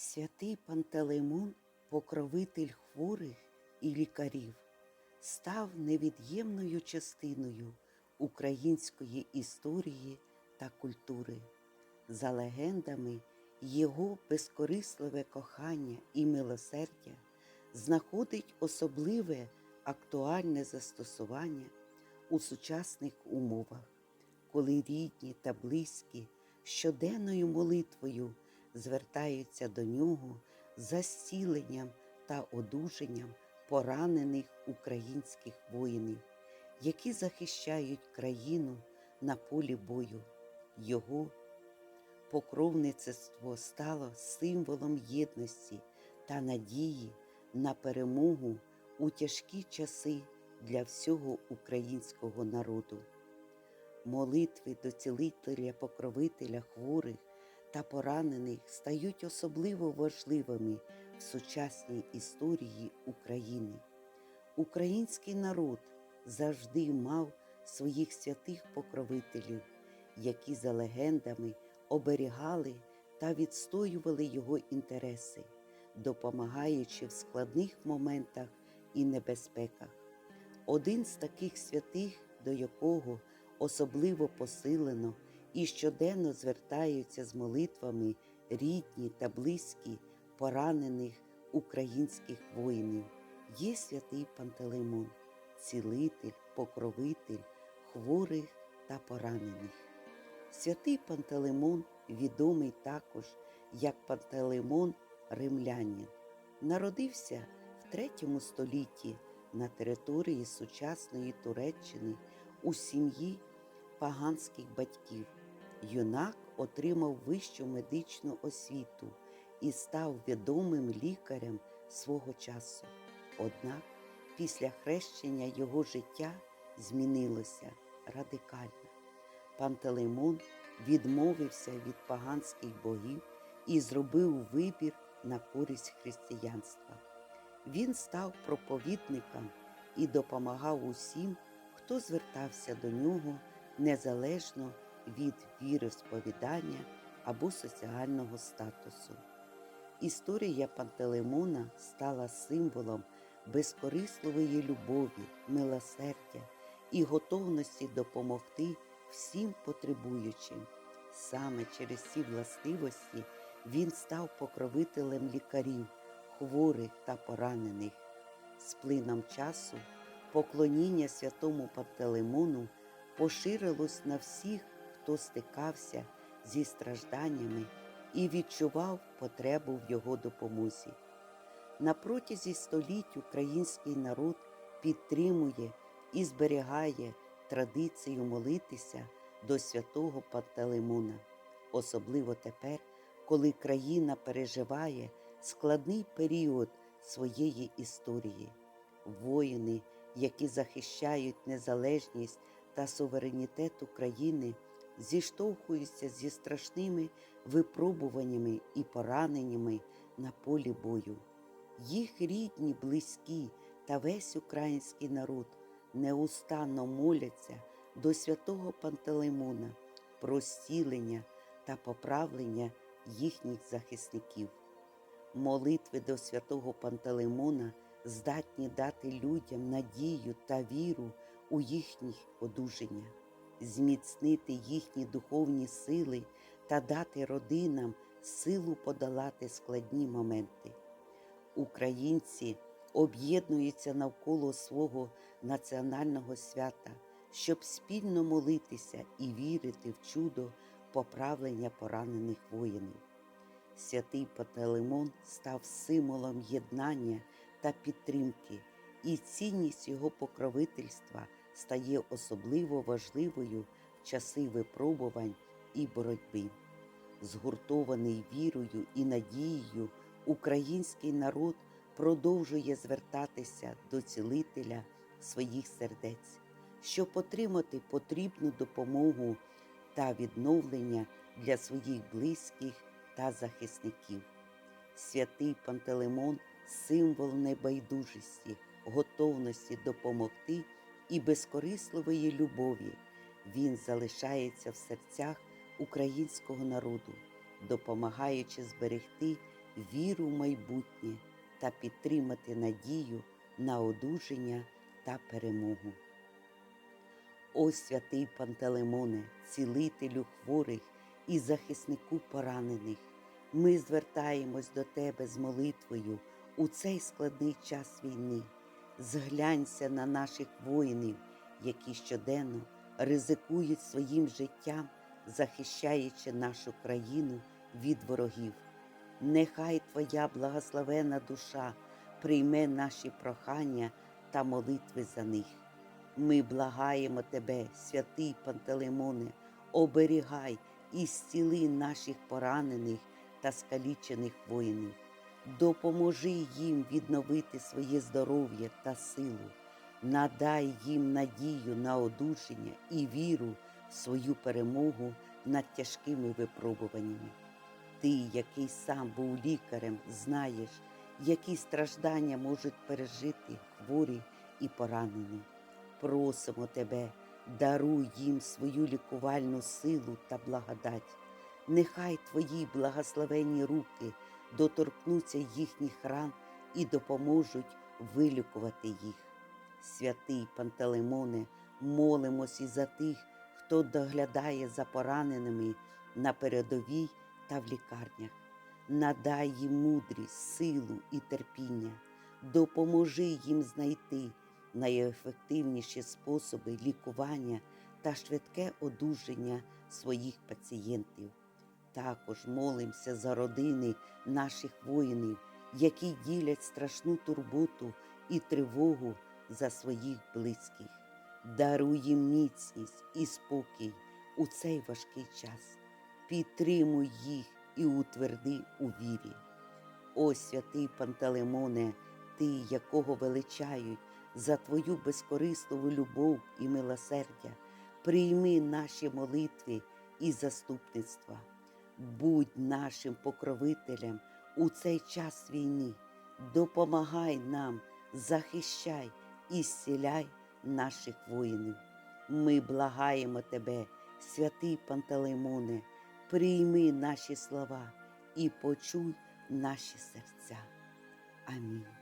Святий Пантелеймон, покровитель хворих і лікарів, став невід'ємною частиною української історії та культури. За легендами, його безкорисливе кохання і милосердя знаходить особливе актуальне застосування у сучасних умовах, коли рідні та близькі щоденною молитвою звертаються до нього за зціленням та одужанням поранених українських воїнів, які захищають країну на полі бою. Його покровництво стало символом єдності та надії на перемогу у тяжкі часи для всього українського народу. Молитви до цілителя покровителя хворих та поранених стають особливо важливими в сучасній історії України. Український народ завжди мав своїх святих покровителів, які за легендами оберігали та відстоювали його інтереси, допомагаючи в складних моментах і небезпеках. Один з таких святих, до якого особливо посилено і щоденно звертаються з молитвами рідні та близькі поранених українських воїнів, є святий Пантелеймон, цілитель, покровитель хворих та поранених. Святий Пантелеймон відомий також як Пантелеймон Римлянин. Народився в третьому столітті на території сучасної Туреччини у сім'ї паганських батьків. Юнак отримав вищу медичну освіту і став відомим лікарем свого часу. Однак після хрещення його життя змінилося радикально. Пантелеймон відмовився від поганських богів і зробив вибір на користь християнства. Він став проповідником і допомагав усім, хто звертався до нього незалежно від віросповідання або соціального статусу. Історія Пантелеймона стала символом безкорисливої любові, милосердя і готовності допомогти всім потребуючим. Саме через ці властивості він став покровителем лікарів, хворих та поранених. З плином часу поклоніння святому Пантелеймону поширилось на всіх, хто стикався зі стражданнями і відчував потребу в його допомозі. На протязі століть український народ підтримує і зберігає традицію молитися до святого Пантелеймона, особливо тепер, коли країна переживає складний період своєї історії. Воїни, які захищають незалежність та суверенітет України, зіштовхуються зі страшними випробуваннями і пораненнями на полі бою. Їх рідні, близькі та весь український народ неустанно моляться до святого Пантелеймона про зцілення та поправлення їхніх захисників. Молитви до святого Пантелеймона здатні дати людям надію та віру у їхніх одужання, зміцнити їхні духовні сили та дати родинам силу подолати складні моменти. Українці об'єднуються навколо свого національного свята, щоб спільно молитися і вірити в чудо поправлення поранених воїнів. Святий Пантелеймон став символом єднання та підтримки, і цінність його покровительства стає особливо важливою в часи випробувань і боротьби. Згуртований вірою і надією, український народ продовжує звертатися до цілителя своїх сердець, щоб отримати потрібну допомогу та відновлення для своїх близьких та захисників. Святий Пантелеймон символ небайдужості, готовності допомогти і безкорисливої любові. Він залишається в серцях українського народу, допомагаючи зберегти віру в майбутнє та підтримати надію на одужання та перемогу. О святий Пантелеймоне, цілителю хворих і захиснику поранених, ми звертаємось до Тебе з молитвою у цей складний час війни. Зглянься на наших воїнів, які щоденно ризикують своїм життям, захищаючи нашу країну від ворогів. Нехай Твоя благословена душа прийме наші прохання та молитви за них. Ми благаємо Тебе, святий Пантелеймоне, оберігай і зціли наших поранених та скалічених воїнів. Допоможи їм відновити своє здоров'я та силу, надай їм надію на одужання і віру в свою перемогу над тяжкими випробуваннями. Ти, який сам був лікарем, знаєш, які страждання можуть пережити хворі і поранені. Просимо тебе, даруй їм свою лікувальну силу та благодать. Нехай твої благословенні руки доторкнуться їхніх ран і допоможуть вилікувати їх. Святий Пантелеймоне, молимось і за тих, хто доглядає за пораненими на передовій та в лікарнях. Надай їм мудрість, силу і терпіння, допоможи їм знайти найефективніші способи лікування та швидке одужання своїх пацієнтів. Також молимося за родини наших воїнів, які ділять страшну турботу і тривогу за своїх близьких. Даруй їм міцність і спокій у цей важкий час. Підтримуй їх і утверди у вірі. О святий Пантелеймоне, ти, якого величають за твою безкорисливу любов і милосердя, прийми наші молитви і заступництва. Будь нашим покровителем у цей час війни, допомагай нам, захищай і зціляй наших воїнів. Ми благаємо тебе, святий Пантелеймоне, прийми наші слова і почуй наші серця. Амінь.